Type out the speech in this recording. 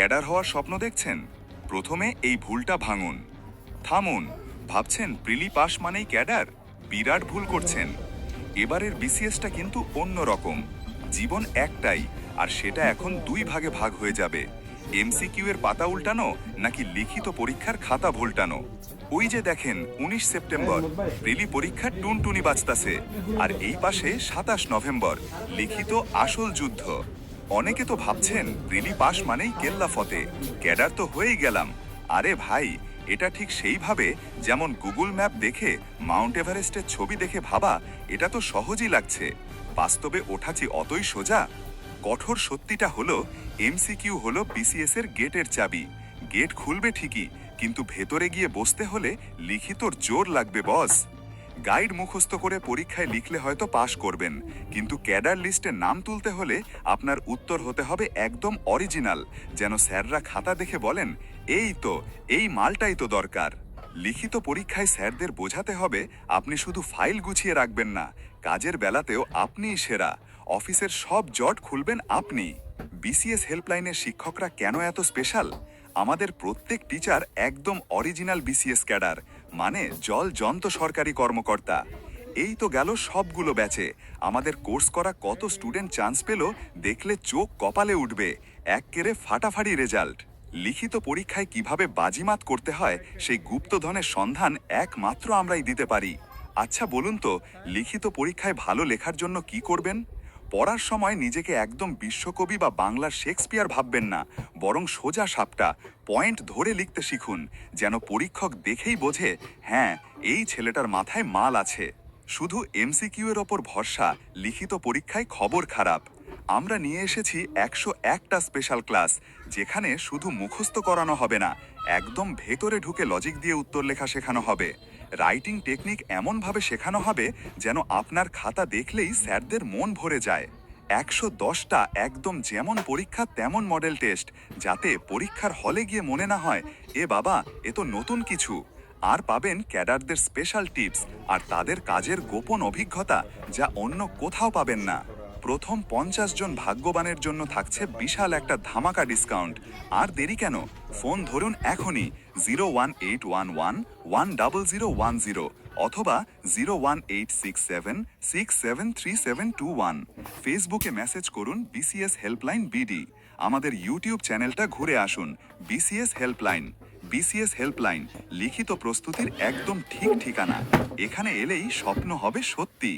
Cadre হওয়ার স্বপ্ন দেখছেন? প্রথমে এই ভুলটা ভাঙুন। থামুন, ভাবছেন প্রিলি পাস মানেই ক্যাডার? বিরাট ভুল করছেন। এবারের বিসিএসটা কিন্তু অন্য রকম জীবন একটাই, আর সেটা এখন দুই ভাগে ভাগ হয়ে যাবে। এমসিকিউ এর পাতা উল্টানো নাকি লিখিত পরীক্ষার খাতা ভুলটানো? ওই যে দেখেন, উনিশ সেপ্টেম্বর। প্রিলি পরীক্ষার টুনটুনি বাজতাছে। আর এই পাশে সাতাশ নভেম্বর, লিখিত আসল যুদ্ধ। অনেকে তো ভাবছেন প্রিলি পাস মানেই কেল্লা ফতে। ক্যাডার তো হয়েই গেলাম। আরে ভাই, এটা ঠিক সেইভাবে যেমন গুগল ম্যাপ দেখে, মাউন্ট এভারেস্টের ছবি দেখে ভাবা, এটা তো সহজই লাগছে। বাস্তবে ওঠাছি অতই সোজা? কঠোর সত্যিটা হলো, এমসিকিউ হলো বিসিএস এর গেটের চাবি। গেট খুলবে ঠিকই, কিন্তু ভেতরে গিয়ে বসতে হলে লিখিতর জোর লাগবে, বস। গাইড মুখস্থ করে পরীক্ষায় লিখলে হয়তো পাশ করবেন। কিন্তু ক্যাডার লিস্টে নাম তুলতে হলে আপনার উত্তর হতে হবে একদম অরিজিনাল। যেন স্যাররা খাতা দেখে বলেন, এই তো, এই মালটাই তো দরকার। লিখিত পরীক্ষায় স্যারদের বোঝাতে হবে, আপনি শুধু ফাইল গুছিয়ে রাখবেন না, কাজের বেলাতেও আপনিই সেরা। অফিসের সব জট খুলবেন আপনি। বিসিএস হেল্পলাইনের শিক্ষকরা কেন এত স্পেশাল? আমাদের প্রত্যেক টিচার একদম অরিজিনাল বিসিএস ক্যাডার। মানে জল জন্ত সরকারি কর্মকর্তা। এই তো গেল সবগুলো ব্যাচে। আমাদের কোর্স করা কত স্টুডেন্ট চান্স পেল দেখলে চোখ কপালে উঠবে। এক কেড়ে ফাটাফাটি রেজাল্ট। লিখিত পরীক্ষায় কীভাবে বাজিমাত করতে হয় সেই গুপ্তধনের সন্ধান একমাত্র আমরাই দিতে পারি। আচ্ছা বলুন তো, লিখিত পরীক্ষায় ভালো লেখার জন্য কি করবেন? পড়ার সময় নিজেকে একদম বিশ্বকবি বা বাংলার শেক্সপিয়ার ভাববেন না, বরং সোজা সাপটা, পয়েন্ট ধরে লিখতে শিখুন, যেন পরীক্ষক দেখেই বোঝে হ্যাঁ এই ছেলেটার মাথায় মাল আছে। শুধু এমসিকিউ এর ওপর ভরসা, লিখিত পরীক্ষায় খবর খারাপ। আমরা নিয়ে এসেছি একশো একটা স্পেশাল ক্লাস যেখানে শুধু মুখস্থ করানো হবে না, একদম ভেতরে ঢুকে লজিক দিয়ে উত্তর লেখা শেখানো হবে। রাইটিং টেকনিক এমনভাবে শেখানো হবে যেন আপনার খাতা দেখলেই স্যারদের মন ভরে যায়। একশো দশটা একদম যেমন পরীক্ষা, তেমন মডেল টেস্ট যাতে পরীক্ষার হলে গিয়ে মনে না হয়, এ বাবা, এ তো নতুন কিছু। আর পাবেন ক্যাডারদের স্পেশাল টিপস আর তাদের কাজের গোপন অভিজ্ঞতা যা অন্য কোথাও পাবেন না। প্রথম পঞ্চাশ জন ভাগ্যবানের জন্য থাকছে বিশাল একটা ধামাকা ডিসকাউন্ট আর দেরি কেন? ফোন ধরুন এখনই zero one eight one one one double zero one zero অথবা zero one eight six seven six seven three seven two one. ফেসবুকে মেসেজ করুন বিসিএস হেল্পলাইন বিডি আমাদের ইউটিউব চ্যানেলটা ঘুরে আসুন। বিসিএস হেল্পলাইন বিসিএস হেল্পলাইন লিখিত প্রস্তুতির একদম ঠিক ঠিকানা। এখানে এলেই স্বপ্ন হবে সত্যি।